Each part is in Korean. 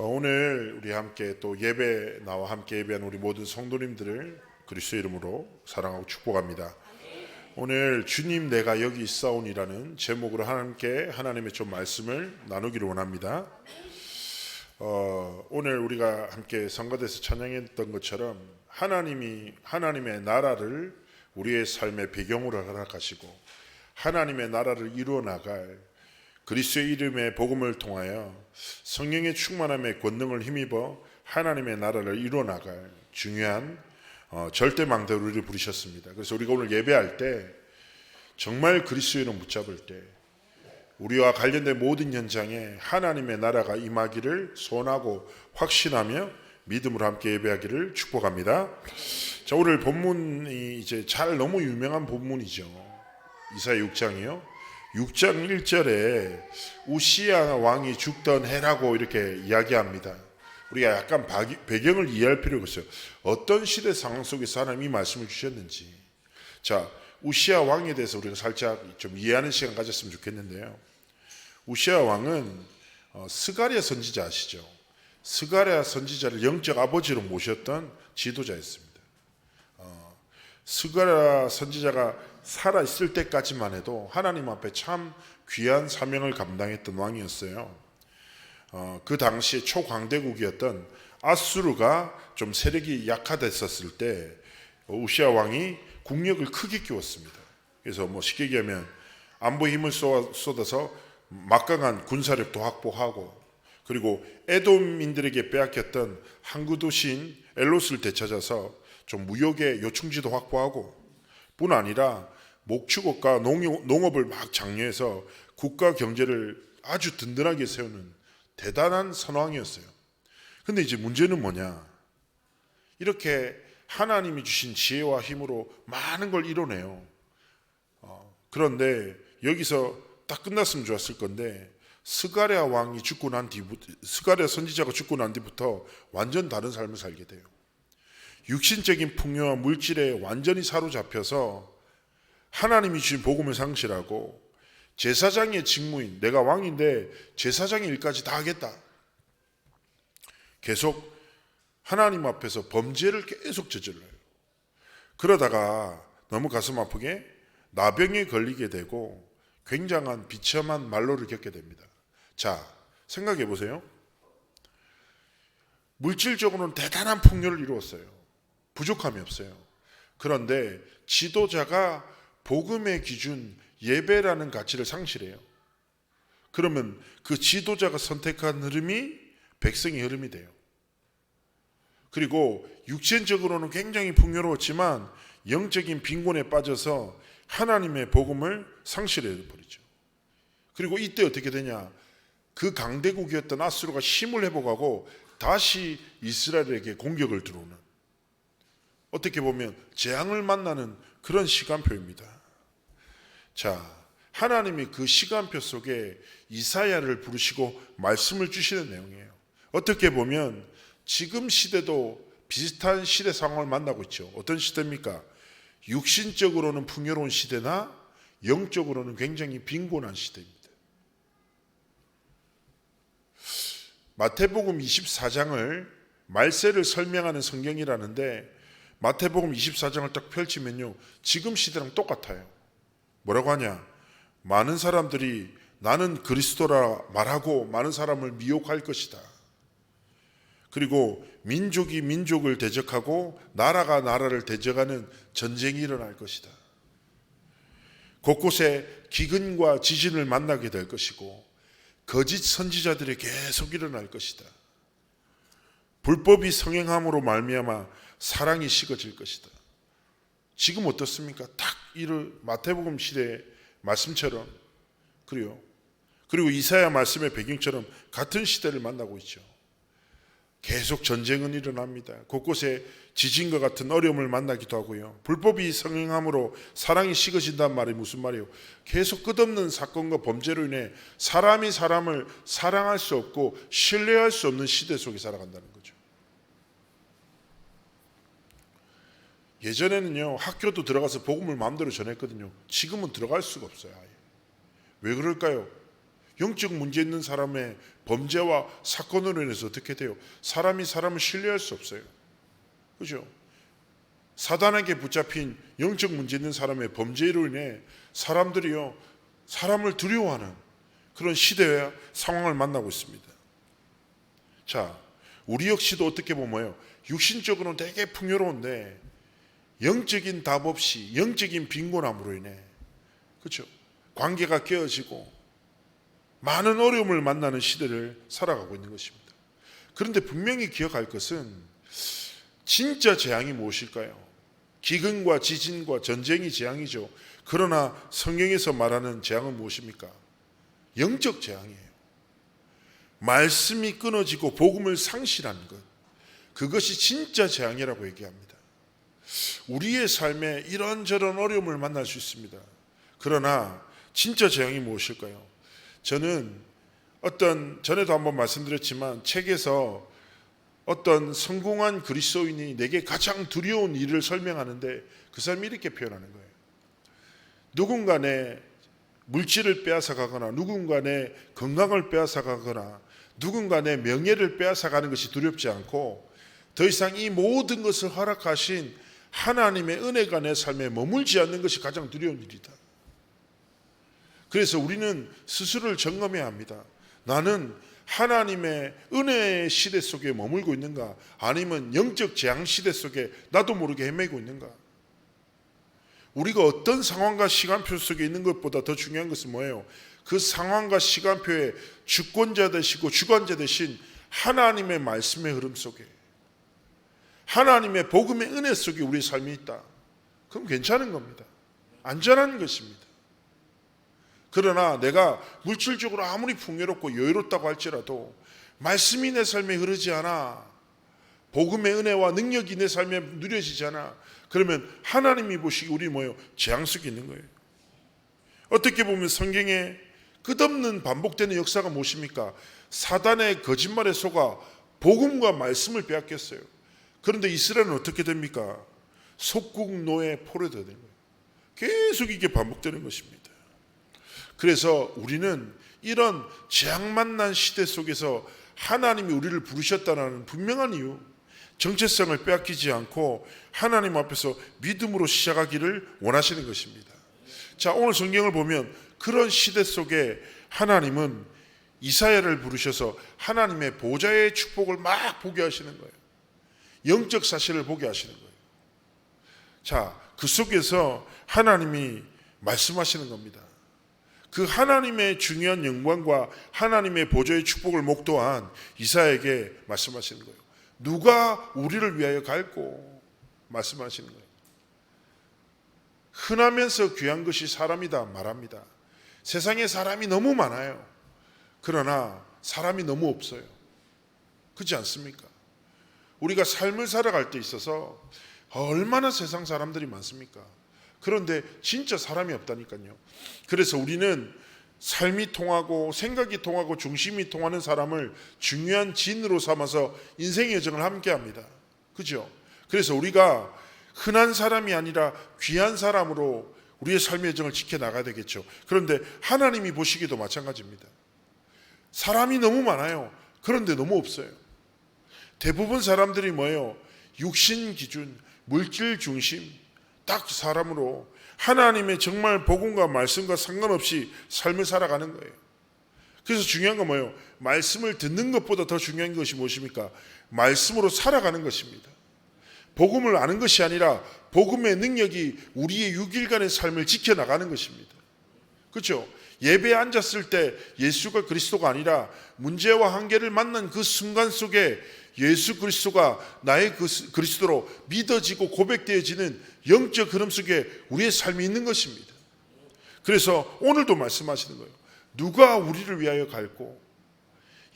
어, 오늘 우리 함께 또 예배 나와 함께 예배한 우리 모든 성도님들을 그리스도 이름으로 사랑하고 축복합니다. 오늘 주님 내가 여기 있사온이라는 제목으로 하나님께 하나님의 좀 말씀을 나누기를 원합니다. 어, 오늘 우리가 함께 선거대에서 찬양했던 것처럼 하나님이 하나님의 나라를 우리의 삶의 배경으로 허락하시고 하나님의 나라를 이루어 나갈 그리스도의 이름의 복음을 통하여 성령의 충만함의 권능을 힘입어 하나님의 나라를 이루어 나갈 중요한 어, 절대 망대로 우리를 부르셨습니다. 그래서 우리가 오늘 예배할 때 정말 그리스도의 이름 붙잡을 때 우리와 관련된 모든 현장에 하나님의 나라가 임하기를 소원하고 확신하며 믿음으로 함께 예배하기를 축복합니다. 자, 오늘 본문이 이제 잘 너무 유명한 본문이죠. 이사야 6장이요. 6장 1절에 우시야 왕이 죽던 해라고 이렇게 이야기합니다. 우리가 약간 배경을 이해할 필요가 있어요. 어떤 시대 상황 속에서 하나님이 말씀을 주셨는지. 자, 우시야 왕에 대해서 우리가 살짝 좀 이해하는 시간 가졌으면 좋겠는데요. 우시야 왕은 어, 스가랴 선지자 아시죠? 스가랴 선지자를 영적 아버지로 모셨던 지도자였습니다. 어, 스가랴 선지자가 살아 있을 때까지만 해도 하나님 앞에 참 귀한 사명을 감당했던 왕이었어요. 어, 그 당시 초강대국이었던 아수르가 좀 세력이 약화됐었을 때 우시아 왕이 국력을 크게 키웠습니다. 그래서 뭐 쉽게 얘기하면 안보 힘을 쏟아- 쏟아서 막강한 군사력도 확보하고 그리고 에돔인들에게 빼앗겼던 항구 도시인 엘로스를 되찾아서 좀 무역의 요충지도 확보하고 뿐 아니라 목축업과 농업, 농업을 막 장려해서 국가 경제를 아주 든든하게 세우는 대단한 선왕이었어요. 근데 이제 문제는 뭐냐? 이렇게 하나님이 주신 지혜와 힘으로 많은 걸 이뤄내요. 어, 그런데 여기서 딱 끝났으면 좋았을 건데 스가랴 왕이 죽고 난 뒤부터 스가랴 선지자가 죽고 난 뒤부터 완전 다른 삶을 살게 돼요. 육신적인 풍요와 물질에 완전히 사로잡혀서 하나님이 주신 복음을 상실하고 제사장의 직무인 내가 왕인데 제사장의 일까지 다 하겠다. 계속 하나님 앞에서 범죄를 계속 저질러요. 그러다가 너무 가슴 아프게 나병에 걸리게 되고 굉장한 비참한 말로를 겪게 됩니다. 자, 생각해 보세요. 물질적으로는 대단한 풍요를 이루었어요. 부족함이 없어요. 그런데 지도자가 복음의 기준 예배라는 가치를 상실해요. 그러면 그 지도자가 선택한 흐름이 백성의 흐름이 돼요. 그리고 육신적으로는 굉장히 풍요로웠지만 영적인 빈곤에 빠져서 하나님의 복음을 상실해 버리죠. 그리고 이때 어떻게 되냐? 그 강대국이었던 아수르가 힘을 회복하고 다시 이스라엘에게 공격을 들어오는 어떻게 보면 재앙을 만나는 그런 시간표입니다. 자, 하나님이 그 시간표 속에 이사야를 부르시고 말씀을 주시는 내용이에요. 어떻게 보면 지금 시대도 비슷한 시대 상황을 만나고 있죠. 어떤 시대입니까? 육신적으로는 풍요로운 시대나 영적으로는 굉장히 빈곤한 시대입니다. 마태복음 24장을 말세를 설명하는 성경이라는데 마태복음 24장을 딱 펼치면요. 지금 시대랑 똑같아요. 뭐라고 하냐? 많은 사람들이 나는 그리스도라 말하고 많은 사람을 미혹할 것이다. 그리고 민족이 민족을 대적하고 나라가 나라를 대적하는 전쟁이 일어날 것이다. 곳곳에 기근과 지진을 만나게 될 것이고 거짓 선지자들이 계속 일어날 것이다. 불법이 성행함으로 말미암아 사랑이 식어질 것이다. 지금 어떻습니까? 딱 이를 마태복음 시대의 말씀처럼 그래요. 그리고 이사야 말씀의 배경처럼 같은 시대를 만나고 있죠. 계속 전쟁은 일어납니다. 곳곳에 지진과 같은 어려움을 만나기도 하고요. 불법이 성행함으로 사랑이 식어진다는 말이 무슨 말이에요? 계속 끝없는 사건과 범죄로 인해 사람이 사람을 사랑할 수 없고 신뢰할 수 없는 시대 속에 살아간다는 거죠. 예전에는요 학교도 들어가서 복음을 마음대로 전했거든요. 지금은 들어갈 수가 없어요. 아예. 왜 그럴까요? 영적 문제 있는 사람의 범죄와 사건으로 인해서 어떻게 돼요? 사람이 사람을 신뢰할 수 없어요. 그죠? 사단에게 붙잡힌 영적 문제 있는 사람의 범죄로 인해 사람들이요 사람을 두려워하는 그런 시대와 상황을 만나고 있습니다. 자, 우리 역시도 어떻게 보면요 육신적으로는 되게 풍요로운데 영적인 답 없이 영적인 빈곤함으로 인해 그렇죠 관계가 깨어지고 많은 어려움을 만나는 시대를 살아가고 있는 것입니다. 그런데 분명히 기억할 것은 진짜 재앙이 무엇일까요? 기근과 지진과 전쟁이 재앙이죠. 그러나 성경에서 말하는 재앙은 무엇입니까? 영적 재앙이에요. 말씀이 끊어지고 복음을 상실하는 것. 그것이 진짜 재앙이라고 얘기합니다. 우리의 삶에 이런저런 어려움을 만날 수 있습니다. 그러나 진짜 재앙이 무엇일까요? 저는 어떤 전에도 한번 말씀드렸지만 책에서 어떤 성공한 그리스도인이 내게 가장 두려운 일을 설명하는데 그 사람이 이렇게 표현하는 거예요. 누군가 내 물질을 빼앗아 가거나 누군가 내 건강을 빼앗아 가거나 누군가 내 명예를 빼앗아 가는 것이 두렵지 않고 더 이상 이 모든 것을 허락하신 하나님의 은혜가 내 삶에 머물지 않는 것이 가장 두려운 일이다. 그래서 우리는 스스로를 점검해야 합니다. 나는 하나님의 은혜의 시대 속에 머물고 있는가? 아니면 영적 재앙 시대 속에 나도 모르게 헤매고 있는가? 우리가 어떤 상황과 시간표 속에 있는 것보다 더 중요한 것은 뭐예요? 그 상황과 시간표의 주권자 되시고 주관자 되신 하나님의 말씀의 흐름 속에 하나님의 복음의 은혜 속에 우리의 삶이 있다. 그럼 괜찮은 겁니다. 안전한 것입니다. 그러나 내가 물질적으로 아무리 풍요롭고 여유롭다고 할지라도 말씀이 내 삶에 흐르지 않아 복음의 은혜와 능력이 내 삶에 누려지지 않아 그러면 하나님이 보시기 우리 뭐예요? 재앙 속에 있는 거예요. 어떻게 보면 성경에 끝없는 반복되는 역사가 무엇입니까? 사단의 거짓말에 속아 복음과 말씀을 빼앗겼어요. 그런데 이스라엘은 어떻게 됩니까? 속국 노예 포로되는 거예요. 계속 이게 반복되는 것입니다. 그래서 우리는 이런 재앙 만난 시대 속에서 하나님이 우리를 부르셨다는 분명한 이유, 정체성을 빼앗기지 않고 하나님 앞에서 믿음으로 시작하기를 원하시는 것입니다. 자, 오늘 성경을 보면 그런 시대 속에 하나님은 이사야를 부르셔서 하나님의 보좌의 축복을 막 보게 하시는 거예요. 영적 사실을 보게 하시는 거예요. 자, 그 속에서 하나님이 말씀하시는 겁니다. 그 하나님의 중요한 영광과 하나님의 보좌의 축복을 목도한 이사에게 말씀하시는 거예요. 누가 우리를 위하여 갈고 말씀하시는 거예요. 흔하면서 귀한 것이 사람이다 말합니다. 세상에 사람이 너무 많아요. 그러나 사람이 너무 없어요. 그렇지 않습니까? 우리가 삶을 살아갈 때 있어서 얼마나 세상 사람들이 많습니까? 그런데 진짜 사람이 없다니까요. 그래서 우리는 삶이 통하고 생각이 통하고 중심이 통하는 사람을 중요한 진으로 삼아서 인생의 여정을 함께 합니다. 그죠? 그래서 우리가 흔한 사람이 아니라 귀한 사람으로 우리의 삶의 여정을 지켜나가야 되겠죠. 그런데 하나님이 보시기도 마찬가지입니다. 사람이 너무 많아요. 그런데 너무 없어요. 대부분 사람들이 뭐예요? 육신 기준, 물질 중심, 딱 사람으로 하나님의 정말 복음과 말씀과 상관없이 삶을 살아가는 거예요. 그래서 중요한 건 뭐예요? 말씀을 듣는 것보다 더 중요한 것이 무엇입니까? 말씀으로 살아가는 것입니다. 복음을 아는 것이 아니라 복음의 능력이 우리의 6일간의 삶을 지켜나가는 것입니다. 그렇죠? 예배에 앉았을 때 예수가 그리스도가 아니라 문제와 한계를 만난 그 순간 속에 예수 그리스도가 나의 그 그리스도로 믿어지고 고백되어지는 영적 흐름 속에 우리의 삶이 있는 것입니다. 그래서 오늘도 말씀하시는 거예요. 누가 우리를 위하여 갈고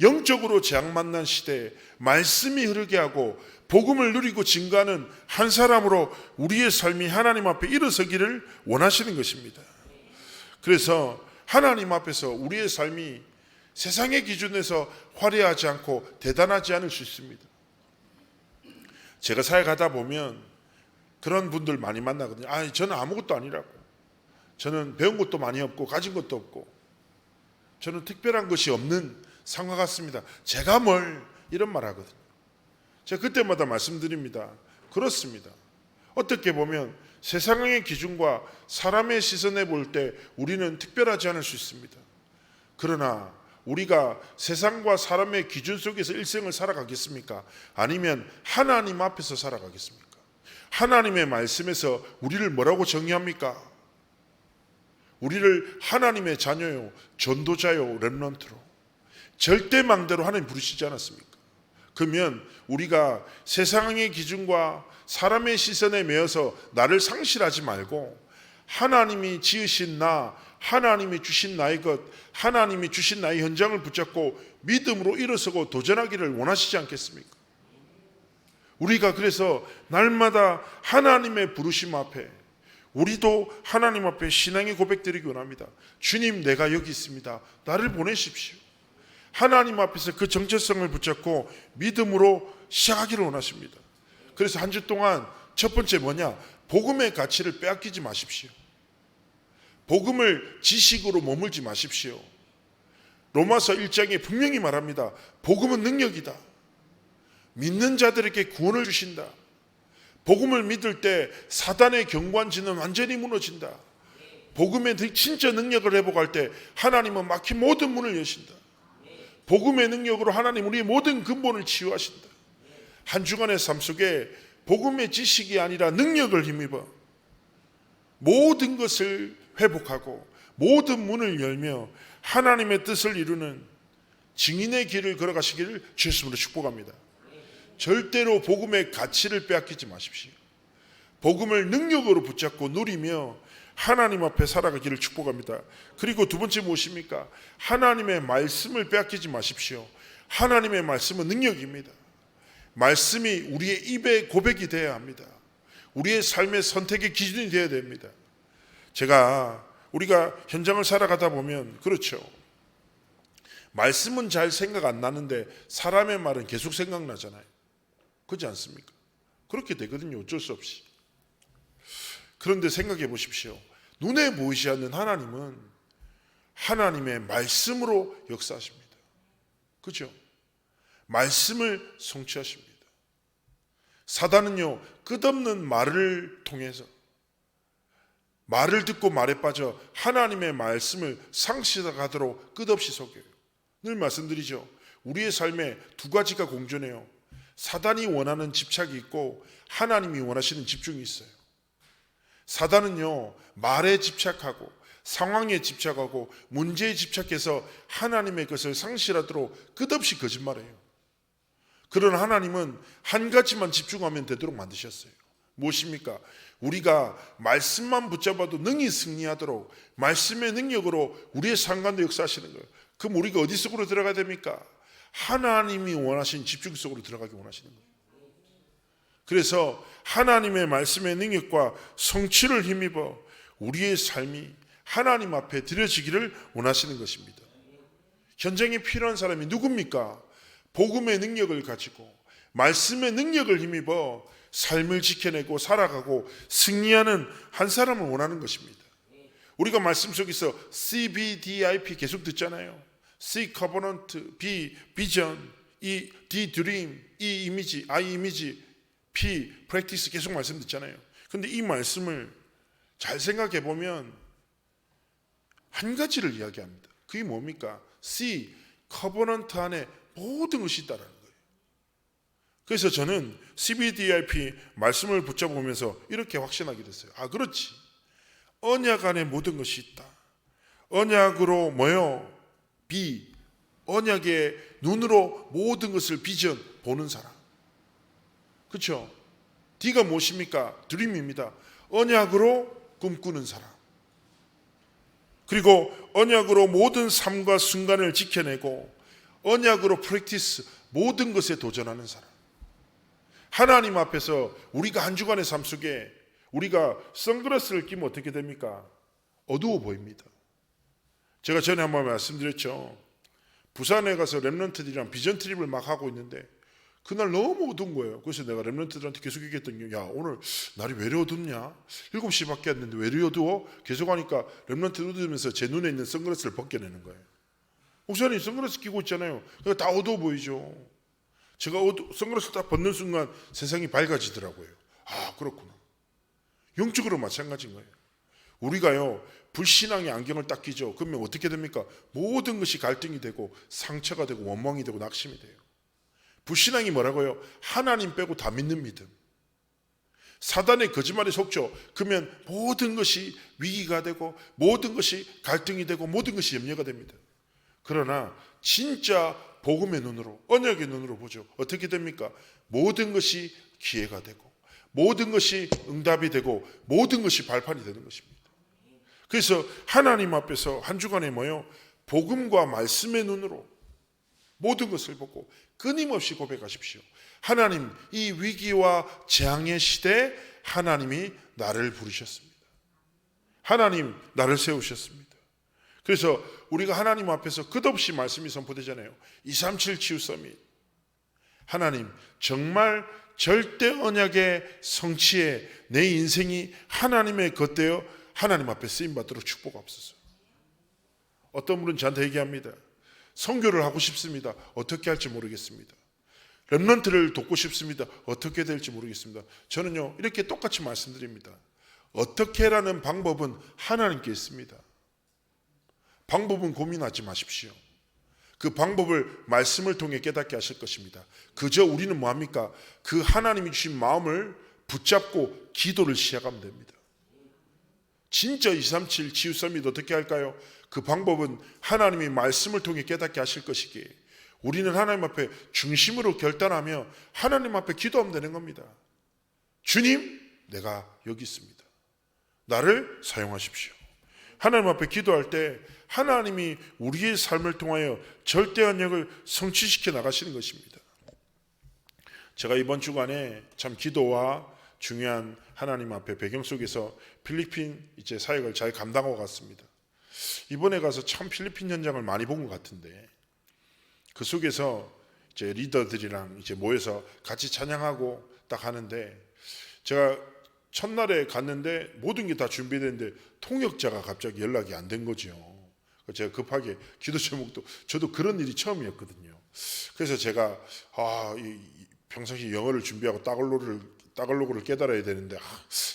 영적으로 재앙 만난 시대에 말씀이 흐르게 하고 복음을 누리고 증가하는 한 사람으로 우리의 삶이 하나님 앞에 일어서기를 원하시는 것입니다. 그래서 하나님 앞에서 우리의 삶이 세상의 기준에서 화려하지 않고 대단하지 않을 수 있습니다. 제가 사회 가다 보면 그런 분들 많이 만나거든요. 아, 저는 아무것도 아니라고. 저는 배운 것도 많이 없고 가진 것도 없고 저는 특별한 것이 없는 상과 같습니다. 제가 뭘 이런 말 하거든요. 제가 그때마다 말씀드립니다. 그렇습니다. 어떻게 보면 세상의 기준과 사람의 시선에 볼 때 우리는 특별하지 않을 수 있습니다. 그러나 우리가 세상과 사람의 기준 속에서 일생을 살아가겠습니까? 아니면 하나님 앞에서 살아가겠습니까? 하나님의 말씀에서 우리를 뭐라고 정의합니까? 우리를 하나님의 자녀요, 전도자요, 렘넌트로 절대 망대로 하나님 부르시지 않았습니까? 그러면 우리가 세상의 기준과 사람의 시선에 매여서 나를 상실하지 말고 하나님이 지으신 나, 하나님이 주신 나의 것, 하나님이 주신 나의 현장을 붙잡고 믿음으로 일어서고 도전하기를 원하시지 않겠습니까? 우리가 그래서 날마다 하나님의 부르심 앞에 우리도 하나님 앞에 신앙의 고백드리기 원합니다. 주님, 내가 여기 있습니다. 나를 보내십시오. 하나님 앞에서 그 정체성을 붙잡고 믿음으로 시작하기를 원하십니다. 그래서 한 주 동안 첫 번째 뭐냐? 복음의 가치를 빼앗기지 마십시오. 복음을 지식으로 머물지 마십시오. 로마서 1장에 분명히 말합니다. 복음은 능력이다. 믿는 자들에게 구원을 주신다. 복음을 믿을 때 사단의 경관지는 완전히 무너진다. 복음의 진짜 능력을 회복할 때 하나님은 막힌 모든 문을 여신다. 복음의 능력으로 하나님 우리의 모든 근본을 치유하신다. 한 주간의 삶 속에 복음의 지식이 아니라 능력을 힘입어 모든 것을 회복하고 모든 문을 열며 하나님의 뜻을 이루는 증인의 길을 걸어가시기를 주였으로 축복합니다. 절대로 복음의 가치를 빼앗기지 마십시오. 복음을 능력으로 붙잡고 누리며 하나님 앞에 살아가기를 축복합니다. 그리고 두 번째 무엇입니까? 하나님의 말씀을 빼앗기지 마십시오. 하나님의 말씀은 능력입니다. 말씀이 우리의 입의 고백이 되어야 합니다. 우리의 삶의 선택의 기준이 되어야 됩니다. 제가 우리가 현장을 살아가다 보면 그렇죠. 말씀은 잘 생각 안 나는데 사람의 말은 계속 생각나잖아요. 그렇지 않습니까? 그렇게 되거든요. 어쩔 수 없이. 그런데 생각해 보십시오. 눈에 보이지 않는 하나님은 하나님의 말씀으로 역사하십니다. 그죠? 말씀을 성취하십니다. 사단은요, 끝없는 말을 통해서 말을 듣고 말에 빠져 하나님의 말씀을 상실하도록 끝없이 속여요. 늘 말씀드리죠. 우리의 삶에 두 가지가 공존해요. 사단이 원하는 집착이 있고 하나님이 원하시는 집중이 있어요. 사단은요, 말에 집착하고 상황에 집착하고 문제에 집착해서 하나님의 것을 상실하도록 끝없이 거짓말해요. 그러나 하나님은 한 가지만 집중하면 되도록 만드셨어요. 무엇입니까? 우리가 말씀만 붙잡아도 능히 승리하도록 말씀의 능력으로 우리의 상관도 역사하시는 거예요. 그럼 우리가 어디 속으로 들어가야 됩니까? 하나님이 원하신 집중 속으로 들어가기 원하시는 거예요. 그래서 하나님의 말씀의 능력과 성취를 힘입어 우리의 삶이 하나님 앞에 드려지기를 원하시는 것입니다. 현장에 필요한 사람이 누굽니까? 복음의 능력을 가지고 말씀의 능력을 힘입어 삶을 지켜내고 살아가고 승리하는 한 사람을 원하는 것입니다. 우리가 말씀 속에서 CBDIP 계속 듣잖아요. C covenant, B vision, E D dream, E 이미지, I 이미지, P practice 계속 말씀 듣잖아요. 근데 이 말씀을 잘 생각해 보면 한 가지를 이야기합니다. 그게 뭡니까? C covenant 안에 모든 것이 있다라는 거예요. 그래서 저는 CBDIP 말씀을 붙잡으면서 이렇게 확신하게 됐어요. 아, 그렇지. 언약 안에 모든 것이 있다. 언약으로 뭐요? 비. 언약의 눈으로 모든 것을 비전 보는 사람. 그렇죠? D가 무엇입니까? 드림입니다. 언약으로 꿈꾸는 사람. 그리고 언약으로 모든 삶과 순간을 지켜내고 언약으로 프랙티스 모든 것에 도전하는 사람. 하나님 앞에서 우리가 한 주간의 삶 속에 우리가 선글라스를 끼면 어떻게 됩니까? 어두워 보입니다. 제가 전에 한 번 말씀드렸죠. 부산에 가서 랩런트들이랑 비전 트립을 막 하고 있는데 그날 너무 어두운 거예요. 그래서 내가 랩런트들한테 계속 얘기했던 게, 야, 오늘 날이 왜 이리 어둡냐? 7시 밖에 안 됐는데 왜 이리 어두워? 계속 하니까 랩런트 어두우면서 제 눈에 있는 선글라스를 벗겨내는 거예요. 목사님 선글라스 끼고 있잖아요. 그거 다 어두워 보이죠. 제가 선글라스 딱 벗는 순간 세상이 밝아지더라고요. 아 그렇구나. 영적으로 마찬가지인 거예요. 우리가요 불신앙의 안경을 딱 끼죠. 그러면 어떻게 됩니까? 모든 것이 갈등이 되고 상처가 되고 원망이 되고 낙심이 돼요. 불신앙이 뭐라고요? 하나님 빼고 다 믿는 믿음. 사단의 거짓말에 속죠. 그러면 모든 것이 위기가 되고 모든 것이 갈등이 되고 모든 것이 염려가 됩니다. 그러나 진짜 복음의 눈으로 언약의 눈으로 보죠. 어떻게 됩니까? 모든 것이 기회가 되고 모든 것이 응답이 되고 모든 것이 발판이 되는 것입니다. 그래서 하나님 앞에서 한 주간에 뭐요? 복음과 말씀의 눈으로 모든 것을 보고 끊임없이 고백하십시오. 하나님, 이 위기와 재앙의 시대에 하나님이 나를 부르셨습니다. 하나님, 나를 세우셨습니다. 그래서 우리가 하나님 앞에서 끝없이 말씀이 선포되잖아요. 237 치유 서밋. 하나님, 정말 절대 언약의 성취에 내 인생이 하나님의 겉되어 하나님 앞에 쓰임 받도록 축복하옵소서. 어떤 분은 저한테 얘기합니다. 선교를 하고 싶습니다. 어떻게 할지 모르겠습니다. 렘넌트를 돕고 싶습니다. 어떻게 될지 모르겠습니다. 저는요 이렇게 똑같이 말씀드립니다. 어떻게라는 방법은 하나님께 있습니다. 방법은 고민하지 마십시오. 그 방법을 말씀을 통해 깨닫게 하실 것입니다. 그저 우리는 뭐합니까? 그 하나님이 주신 마음을 붙잡고 기도를 시작하면 됩니다. 진짜 237 치유 서밋 어떻게 할까요? 그 방법은 하나님이 말씀을 통해 깨닫게 하실 것이기에 우리는 하나님 앞에 중심으로 결단하며 하나님 앞에 기도하면 되는 겁니다. 주님, 내가 여기 있습니다. 나를 사용하십시오. 하나님 앞에 기도할 때 하나님이 우리의 삶을 통하여 절대한 역을 성취시켜 나가시는 것입니다. 제가 이번 주간에 참 기도와 중요한 하나님 앞에 배경 속에서 필리핀 이제 사역을 잘 감당하고 갔습니다. 이번에 가서 참 필리핀 현장을 많이 본 것 같은데 그 속에서 이제 리더들이랑 이제 모여서 같이 찬양하고 딱 하는데 제가 첫날에 갔는데 모든 게 다 준비됐는데 통역자가 갑자기 연락이 안 된 거죠. 제가 급하게 기도 제목도 저도 그런 일이 처음이었거든요. 그래서 제가 아, 이, 평상시 영어를 준비하고 따글로를 따글로그를 깨달아야 되는데 아,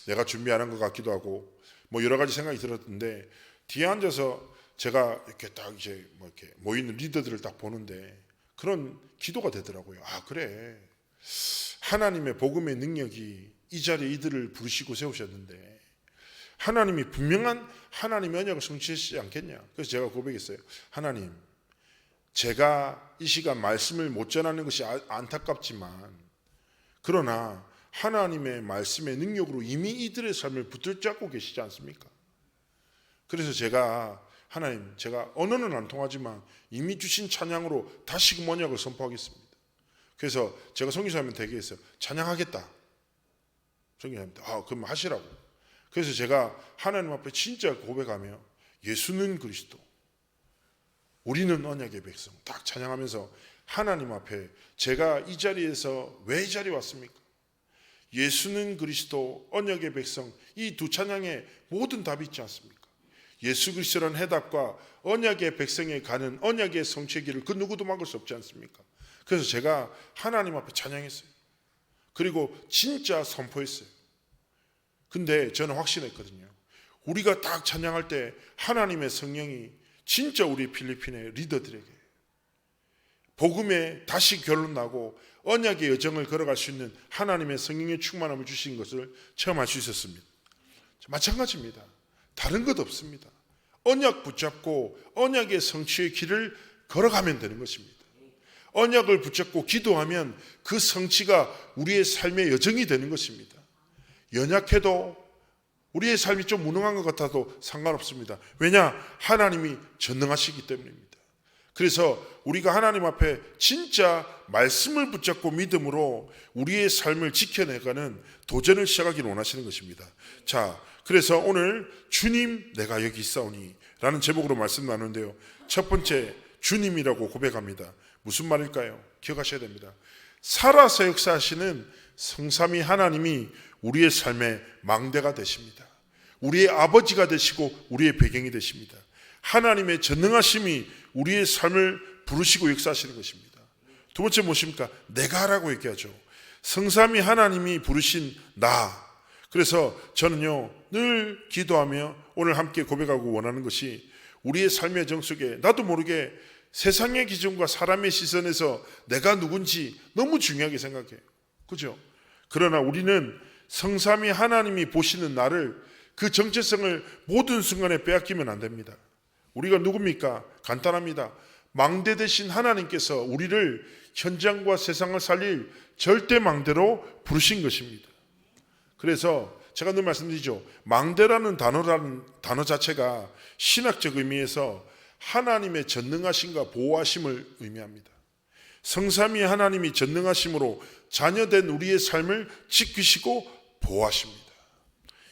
내가 준비 안 한 것 같기도 하고 뭐 여러 가지 생각이 들었는데 뒤에 앉아서 제가 이렇게 딱 이제 뭐 이렇게 모이는 리더들을 딱 보는데 그런 기도가 되더라고요. 아 그래 하나님의 복음의 능력이 이 자리에 이들을 부르시고 세우셨는데 하나님이 분명한 하나님의 언약을 성취하시지 않겠냐. 그래서 제가 고백했어요. 하나님, 제가 이 시간 말씀을 못 전하는 것이 아- 안타깝지만 그러나 하나님의 말씀의 능력으로 이미 이들의 삶을 붙들잡고 계시지 않습니까? 그래서 제가 하나님, 제가 언어는 안 통하지만 이미 주신 찬양으로 다시 그 언약을 선포하겠습니다. 그래서 제가 되게 했어요. 찬양하겠다. 성기사님한테 아 그럼 하시라고. 그래서 제가 하나님 앞에 진짜 고백하며 예수는 그리스도, 우리는 언약의 백성 딱 찬양하면서 하나님 앞에 제가 이 자리에서 왜 이 자리에 왔습니까? 예수는 그리스도, 언약의 백성 이 두 찬양에 모든 답이 있지 않습니까? 예수 그리스도라는 해답과 언약의 백성에 가는 언약의 성취의 길을 그 누구도 막을 수 없지 않습니까? 그래서 제가 하나님 앞에 찬양했어요. 그리고 진짜 선포했어요. 근데 저는 확신했거든요. 우리가 딱 찬양할 때 하나님의 성령이 진짜 우리 필리핀의 리더들에게 복음에 다시 결론 나고 언약의 여정을 걸어갈 수 있는 하나님의 성령의 충만함을 주신 것을 체험할 수 있었습니다. 마찬가지입니다. 다른 것 없습니다. 언약 붙잡고 언약의 성취의 길을 걸어가면 되는 것입니다. 언약을 붙잡고 기도하면 그 성취가 우리의 삶의 여정이 되는 것입니다. 연약해도 우리의 삶이 좀 무능한 것 같아도 상관없습니다. 왜냐? 하나님이 전능하시기 때문입니다. 그래서 우리가 하나님 앞에 진짜 말씀을 붙잡고 믿음으로 우리의 삶을 지켜내가는 도전을 시작하기를 원하시는 것입니다. 자, 그래서 오늘 주님 내가 여기 있사오니 라는 제목으로 말씀 나누는데요. 첫 번째 주님이라고 고백합니다. 무슨 말일까요? 기억하셔야 됩니다. 살아서 역사하시는 성삼위 하나님이 우리의 삶의 망대가 되십니다. 우리의 아버지가 되시고 우리의 배경이 되십니다. 하나님의 전능하심이 우리의 삶을 부르시고 역사하시는 것입니다. 두 번째 무엇입니까? 내가 하라고 얘기하죠. 성삼이 하나님이 부르신 나. 그래서 저는요, 늘 기도하며 오늘 함께 고백하고 원하는 것이 우리의 삶의 정 속에 나도 모르게 세상의 기준과 사람의 시선에서 내가 누군지 너무 중요하게 생각해요. 그죠? 그러나 우리는 성삼이 하나님이 보시는 나를 그 정체성을 모든 순간에 빼앗기면 안 됩니다. 우리가 누굽니까? 간단합니다. 망대 대신 하나님께서 우리를 현장과 세상을 살릴 절대 망대로 부르신 것입니다. 그래서 제가 늘 말씀드리죠. 망대라는 단어라는 단어 자체가 신학적 의미에서 하나님의 전능하심과 보호하심을 의미합니다. 성삼위 하나님이 전능하심으로 자녀된 우리의 삶을 지키시고 보호하십니다.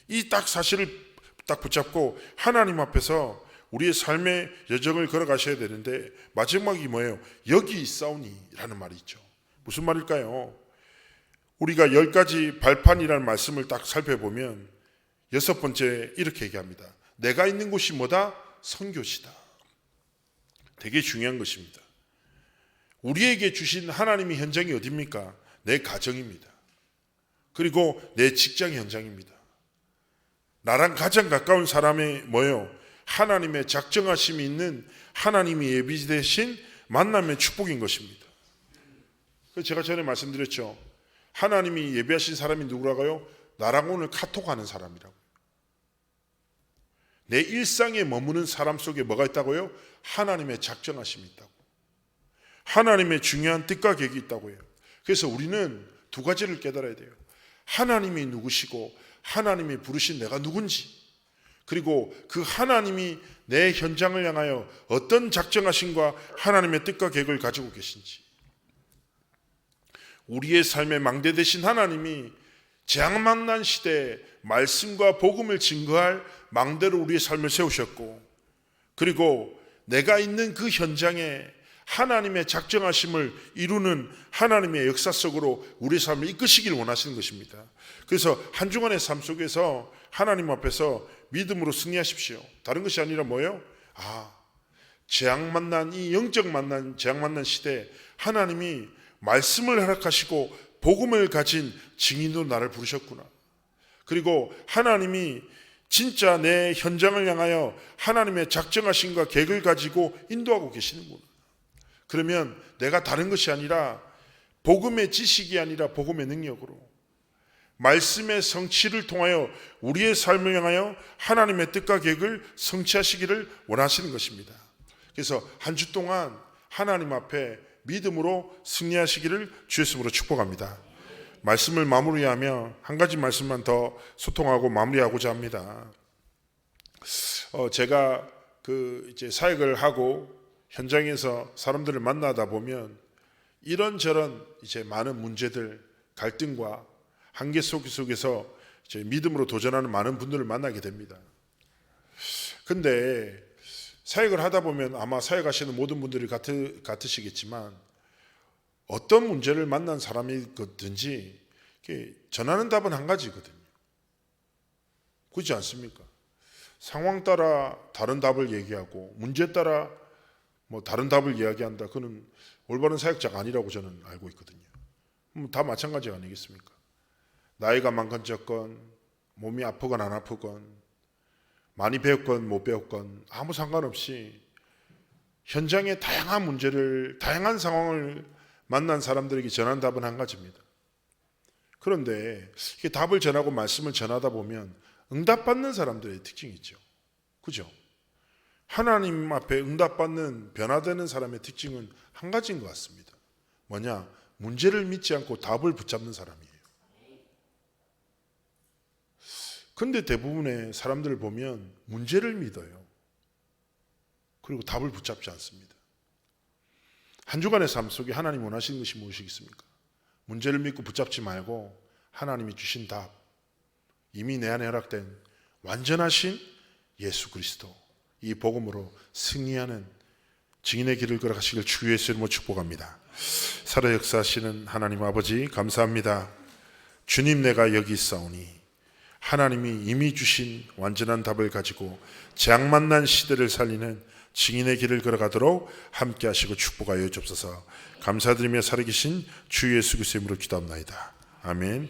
이 딱 사실을 딱 붙잡고 하나님 앞에서 우리의 삶의 여정을 걸어가셔야 되는데 마지막이 뭐예요? 여기 있사오니라는 말이 있죠. 무슨 말일까요? 우리가 열 가지 발판이라는 말씀을 딱 살펴보면 여섯 번째 이렇게 얘기합니다. 내가 있는 곳이 뭐다? 선교시다. 되게 중요한 것입니다. 우리에게 주신 하나님의 현장이 어디입니까? 내 가정입니다. 그리고 내 직장 현장입니다. 나랑 가장 가까운 사람의 뭐예요? 하나님의 작정하심이 있는 하나님이 예비되신 만남의 축복인 것입니다. 그래서 제가 전에 말씀드렸죠. 하나님이 예비하신 사람이 누구라고요? 나랑 오늘 카톡하는 사람이라고. 내 일상에 머무는 사람 속에 뭐가 있다고요? 하나님의 작정하심이 있다고. 하나님의 중요한 뜻과 계획이 있다고 해요. 그래서 우리는 두 가지를 깨달아야 돼요. 하나님이 누구시고 하나님이 부르신 내가 누군지 그리고 그 하나님이 내 현장을 향하여 어떤 작정하심과 하나님의 뜻과 계획을 가지고 계신지 우리의 삶의 망대 되신 하나님이 재앙 만난 시대에 말씀과 복음을 증거할 망대로 우리의 삶을 세우셨고 그리고 내가 있는 그 현장에 하나님의 작정하심을 이루는 하나님의 역사 속으로 우리 삶을 이끄시길 원하시는 것입니다. 그래서 한 주간의 삶 속에서 하나님 앞에서 믿음으로 승리하십시오. 다른 것이 아니라 뭐예요? 아, 재앙 만난 이 영적 만난 재앙 만난 시대 하나님이 말씀을 허락하시고 복음을 가진 증인으로 나를 부르셨구나. 그리고 하나님이 진짜 내 현장을 향하여 하나님의 작정하심과 계획을 가지고 인도하고 계시는구나. 그러면 내가 다른 것이 아니라 복음의 지식이 아니라 복음의 능력으로 말씀의 성취를 통하여 우리의 삶을 향하여 하나님의 뜻과 계획을 성취하시기를 원하시는 것입니다. 그래서 한 주 동안 하나님 앞에 믿음으로 승리하시기를 주의 이름으로 축복합니다. 말씀을 마무리하며 한 가지 말씀만 더 소통하고 마무리하고자 합니다. 어, 제가 그 이제 사역을 하고 현장에서 사람들을 만나다 보면 이런저런 이제 많은 문제들, 갈등과 한계 속 속에서 이제 믿음으로 도전하는 많은 분들을 만나게 됩니다. 근데 사역을 하다 보면 아마 사역하시는 모든 분들이 같으, 같으시겠지만 어떤 문제를 만난 사람이든지 전하는 답은 한 가지거든요. 그렇지 않습니까? 상황 따라 다른 답을 얘기하고 문제 따라 뭐 다른 답을 이야기한다. 그는 올바른 사역자가 아니라고 저는 알고 있거든요. 다 마찬가지 아니겠습니까? 나이가 많건 적건 몸이 아프건 안 아프건 많이 배웠건 못 배웠건 아무 상관없이 현장의 다양한 문제를 다양한 상황을 만난 사람들에게 전한 답은 한 가지입니다. 그런데 이게 답을 전하고 말씀을 전하다 보면 응답받는 사람들의 특징이 있죠. 그죠? 하나님 앞에 응답받는 변화되는 사람의 특징은 한 가지인 것 같습니다. 뭐냐? 문제를 믿지 않고 답을 붙잡는 사람이에요. 근데 대부분의 사람들을 보면 문제를 믿어요. 그리고 답을 붙잡지 않습니다. 한 주간의 삶 속에 하나님 원하시는 것이 무엇이겠습니까? 문제를 믿고 붙잡지 말고 하나님이 주신 답, 이미 내 안에 허락된 완전하신 예수 그리스도, 이 복음으로 승리하는 증인의 길을 걸어가시길 주의 이름으로 축복합니다. 살아 역사하시는 하나님 아버지 감사합니다. 주님 내가 여기 있사오니 하나님이 이미 주신 완전한 답을 가지고 재앙 만난 시대를 살리는 증인의 길을 걸어가도록 함께 하시고 축복하여 주옵소서. 감사드리며 살아계신 주 예수 그리스도의 이름으로 기도합나이다. 아멘.